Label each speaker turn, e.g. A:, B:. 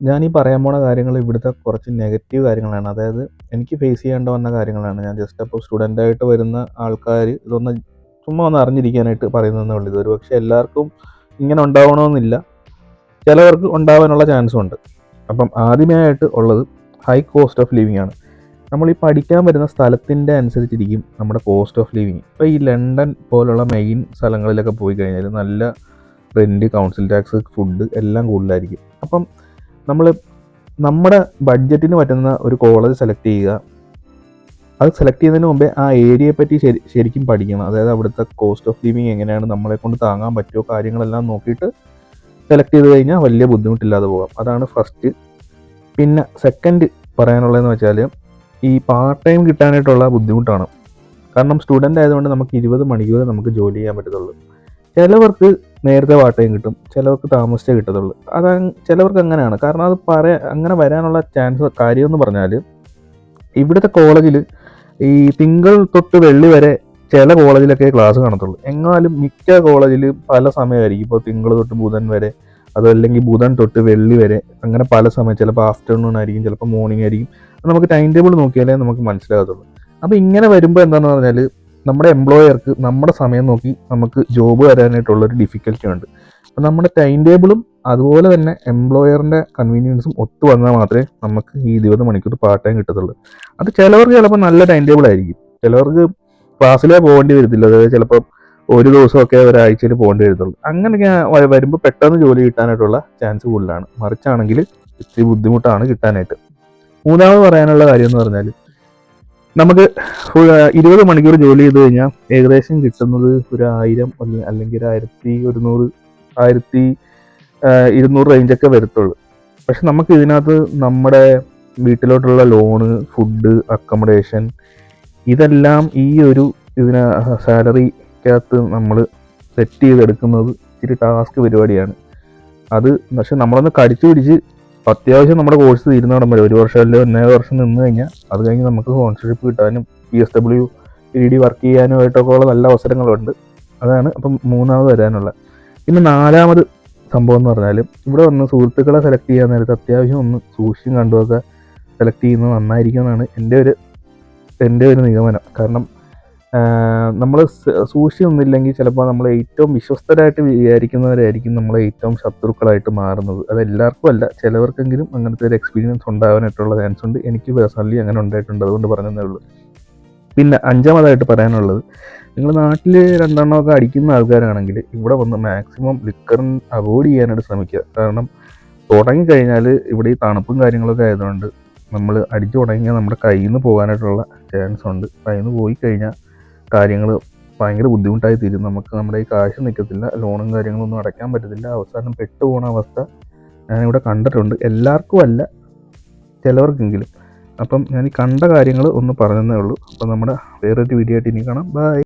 A: ഞാൻ ഈ പറയാൻ പോണ കാര്യങ്ങൾ ഇവിടുത്തെ കുറച്ച് നെഗറ്റീവ് കാര്യങ്ങളാണ്. അതായത് എനിക്ക് ഫേസ് ചെയ്യേണ്ട വന്ന കാര്യങ്ങളാണ്. ഞാൻ ജസ്റ്റ് അപ്പോൾ സ്റ്റുഡന്റായിട്ട് വരുന്ന ആൾക്കാർ ഇതൊന്ന് ചുമ്മാ ഒന്ന് അറിഞ്ഞിരിക്കാനായിട്ട് പറയുന്നതെന്നേ ഉള്ളൂ. ഇതൊരു പക്ഷേ എല്ലാവർക്കും ഇങ്ങനെ ഉണ്ടാവണമെന്നില്ല ചിലവർക്ക് ഉണ്ടാവാനുള്ള ചാൻസും ഉണ്ട്. അപ്പം ആദ്യമായിട്ട് ഉള്ളത് ഹൈ കോസ്റ്റ് ഓഫ് ലിവിങ് ആണ്. നമ്മൾ ഈ പഠിക്കാൻ വരുന്ന സ്ഥലത്തിന്റെ അനുസരിച്ചിരിക്കും നമ്മുടെ കോസ്റ്റ് ഓഫ് ലിവിങ് ഇപ്പോൾ ഈ ലണ്ടൻ പോലുള്ള മെയിൻ സ്ഥലങ്ങളിലൊക്കെ പോയി കഴിഞ്ഞാൽ നല്ല റെന്റ് കൗൺസിൽ ടാക്സ് ഫുഡ് എല്ലാം കൂടുതലായിരിക്കും. അപ്പം നമ്മൾ നമ്മുടെ ബഡ്ജറ്റിന് പറ്റുന്ന ഒരു കോളേജ് സെലക്ട് ചെയ്യുക. അത് സെലക്ട് ചെയ്യുന്നതിന് മുമ്പേ ആ ഏരിയയെ പറ്റി ശരി ശരിക്കും പഠിക്കണം. അതായത് അവിടുത്തെ കോസ്റ്റ് ഓഫ് ലിവിങ് എങ്ങനെയാണ് നമ്മളെ കൊണ്ട് താങ്ങാൻ പറ്റുമോ കാര്യങ്ങളെല്ലാം നോക്കിയിട്ട് സെലക്ട് ചെയ്ത് കഴിഞ്ഞാൽ വലിയ ബുദ്ധിമുട്ടില്ലാതെ പോകാം. അതാണ് ഫസ്റ്റ് പിന്നെ സെക്കൻഡ് പറയാനുള്ളതെന്ന് വെച്ചാൽ ഈ പാർട്ട് ടൈം കിട്ടാനായിട്ടുള്ള ബുദ്ധിമുട്ടാണ്. കാരണം സ്റ്റുഡന്റ് ആയതുകൊണ്ട് നമുക്ക് ഇരുപത് മണിക്കൂർ നമുക്ക് ജോലി ചെയ്യാൻ പറ്റത്തുള്ളൂ. ചിലവർക്ക് നേരത്തെ വാട്ടയും കിട്ടും ചിലവർക്ക് താമസിച്ചേ കിട്ടത്തുള്ളൂ. അത് ചിലവർക്ക് അങ്ങനെയാണ്. കാരണം അത് പറയാ അങ്ങനെ വരാനുള്ള ചാൻസ് കാര്യമെന്ന് പറഞ്ഞാൽ ഇവിടുത്തെ കോളേജിൽ ഈ തിങ്കൾ തൊട്ട് വെള്ളി വരെ ചില കോളേജിലൊക്കെ ക്ലാസ് കാണത്തുള്ളൂ. എങ്ങാലും മിക്ക കോളേജിൽ പല സമയമായിരിക്കും. ഇപ്പോൾ തിങ്കൾ തൊട്ട് ബുധൻ വരെ അതല്ലെങ്കിൽ ബുധൻ തൊട്ട് വെള്ളി വരെ അങ്ങനെ പല സമയം ചിലപ്പോൾ ആഫ്റ്റർനൂൺ ആയിരിക്കും ചിലപ്പോൾ മോർണിംഗ് ആയിരിക്കും. നമുക്ക് ടൈം ടേബിൾ നോക്കിയാലേ നമുക്ക് മനസ്സിലാകത്തുള്ളൂ. അപ്പോൾ ഇങ്ങനെ വരുമ്പോൾ എന്താണെന്ന് പറഞ്ഞാൽ നമ്മുടെ എംപ്ലോയർക്ക് നമ്മുടെ സമയം നോക്കി നമുക്ക് ജോബ് തരാനായിട്ടുള്ളൊരു ഡിഫിക്കൽറ്റി ഉണ്ട്. അപ്പം നമ്മുടെ ടൈം ടേബിളും അതുപോലെ തന്നെ എംപ്ലോയറിന്റെ കൺവീനിയൻസും ഒത്തു വന്നാൽ മാത്രമേ നമുക്ക് ഈ ഇരുപത് മണിക്കൂർ പാർട്ട് ടൈം കിട്ടത്തുള്ളൂ. അത് ചിലവർക്ക് ചിലപ്പോൾ നല്ല ടൈം ടേബിൾ ആയിരിക്കും. ചിലവർക്ക് ക്ലാസ്സിലേ പോകേണ്ടി വരത്തില്ല. അതായത് ചിലപ്പോൾ ഒരു ദിവസമൊക്കെ ഒരാഴ്ചയിൽ പോകേണ്ടി വരത്തുള്ളൂ. അങ്ങനെയൊക്കെ വരുമ്പോൾ പെട്ടെന്ന് ജോലി കിട്ടാനായിട്ടുള്ള ചാൻസ് കൂടുതലാണ്. മറിച്ചാണെങ്കിൽ ഇത്തിരി ബുദ്ധിമുട്ടാണ് കിട്ടാനായിട്ട്. മൂന്നാമത് പറയാനുള്ള കാര്യം എന്ന് പറഞ്ഞാൽ നമുക്ക് ഇരുപത് മണിക്കൂർ ജോലി ചെയ്ത് കഴിഞ്ഞാൽ ഏകദേശം കിട്ടുന്നത് ഒരു ആയിരം അല്ലെ- അല്ലെങ്കിൽ ആയിരത്തി ഒരുന്നൂറ് ആയിരത്തി ഇരുന്നൂറ് റേഞ്ചൊക്കെ വരത്തുള്ളൂ. പക്ഷെ നമുക്ക് ഇതിനകത്ത് നമ്മുടെ വീട്ടിലോട്ടുള്ള ലോണ് ഫുഡ് അക്കോമഡേഷൻ ഇതെല്ലാം ഈ ഒരു ഇതിന് സാലറിക്കകത്ത് നമ്മൾ സെറ്റ് ചെയ്തെടുക്കുന്നത് ഇച്ചിരി ടാസ്ക് പരിപാടിയാണ്. അത് പക്ഷെ നമ്മളൊന്ന് കടിച്ചു പിടിച്ച് അത്യാവശ്യം നമ്മുടെ കോഴ്സ് തീരുന്നിടം വരെ. ഒരു വർഷം അല്ലെങ്കിൽ ഒന്നര വർഷം നിന്ന് കഴിഞ്ഞാൽ അത് കഴിഞ്ഞ് നമുക്ക് സ്പോൺസർഷിപ്പ് കിട്ടാനും P S W E D work ചെയ്യാനുമായിട്ടൊക്കെ ഉള്ള നല്ല അവസരങ്ങളുണ്ട്. അതാണ് അപ്പം മൂന്നാമത് വരാനുള്ള പിന്നെ നാലാമത് സംഭവം എന്ന് പറഞ്ഞാൽ ഇവിടെ വന്ന് സുഹൃത്തുക്കളെ സെലക്ട് ചെയ്യാൻ നേരത്ത് അത്യാവശ്യം ഒന്ന് സൂക്ഷിച്ചും കണ്ടുമൊക്കെ സെലക്ട് ചെയ്യുന്നത് നന്നായിരിക്കും എന്നാണ് എന്റെ ഒരു എന്റെ ഒരു നിഗമനം. കാരണം നമ്മൾ സൂക്ഷിച്ചൊന്നുമില്ലെങ്കിൽ ചിലപ്പോൾ നമ്മൾ ഏറ്റവും വിശ്വസ്തരായിട്ട് വിചാരിക്കുന്നവരായിരിക്കും നമ്മളെ ഏറ്റവും ശത്രുക്കളായിട്ട് മാറുന്നത്. അത് എല്ലാവർക്കും അല്ല ചിലവർക്കെങ്കിലും അങ്ങനത്തെ ഒരു എക്സ്പീരിയൻസ് ഉണ്ടാവാനായിട്ടുള്ള ചാൻസ് ഉണ്ട്. എനിക്ക് പേഴ്സണലി അങ്ങനെ ഉണ്ടായിട്ടുണ്ട് അതുകൊണ്ട് പറഞ്ഞതേ ഉള്ളൂ. പിന്നെ അഞ്ചാമതായിട്ട് പറയാനുള്ളത് നിങ്ങൾ നാട്ടിൽ രണ്ടെണ്ണമൊക്കെ അടിക്കുന്ന ആൾക്കാരാണെങ്കിൽ ഇവിടെ വന്ന് മാക്സിമം ലിക്കറിൻ അവോയ്ഡ് ചെയ്യാനായിട്ട് ശ്രമിക്കുക. കാരണം തുടങ്ങിക്കഴിഞ്ഞാൽ ഇവിടെ ഈ തണുപ്പും കാര്യങ്ങളൊക്കെ ആയതുകൊണ്ട് നമ്മൾ അടിച്ചു തുടങ്ങിയാൽ നമ്മുടെ കയ്യിൽ നിന്ന് പോകാനായിട്ടുള്ള ചാൻസ് ഉണ്ട്. കയ്യിൽ നിന്ന് പോയി കഴിഞ്ഞാൽ കാര്യങ്ങൾ ഭയങ്കര ബുദ്ധിമുട്ടായി തീരും നമുക്ക് നമ്മുടെ ഈ കാശ് നിൽക്കത്തില്ല ലോണും കാര്യങ്ങളൊന്നും അടയ്ക്കാൻ പറ്റത്തില്ല. അവസാനം പെട്ടു പോണ അവസ്ഥ ഞാനിവിടെ കണ്ടിട്ടുണ്ട്. എല്ലാവർക്കും അല്ല ചിലവർക്കെങ്കിലും. അപ്പം ഞാൻ ഈ കണ്ട കാര്യങ്ങൾ ഒന്ന് പറഞ്ഞതേ ഉള്ളൂ. അപ്പം നമ്മുടെ വേറൊരു വീഡിയോ ആയിട്ട് ഇനി കാണാം. ബൈ